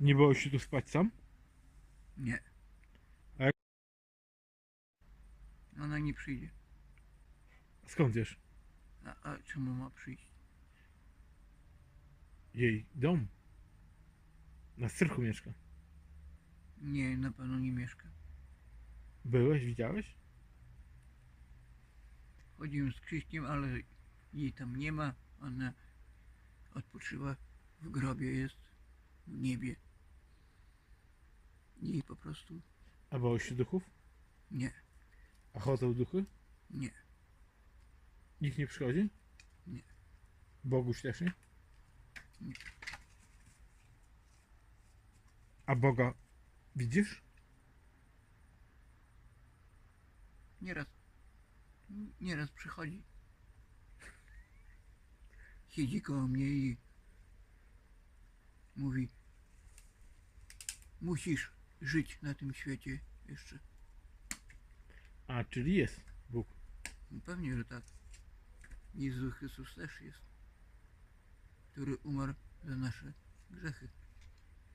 Nie boisz się tu spać sam? Nie. A jak- Ona nie przyjdzie. Skąd wiesz? A, a czemu ma przyjść? Jej dom. Na strychu mieszka. Nie, na pewno nie mieszka. Byłeś, widziałeś? Chodziłem z Krzyśkiem, ale jej tam nie ma. Ona odpoczywa w grobie, jest w niebie. I po prostu A boisz się duchów? nie, A chodzą duchy? nie, Nikt nie przychodzi? Nie. Boguś też nie? Nie. A Boga widzisz? nieraz, nieraz przychodzi. Siedzi koło mnie i mówi, musisz żyć na tym świecie jeszcze. A, czyli jest Bóg. No pewnie, że tak. Jezus Chrystus też jest, który umarł za nasze grzechy.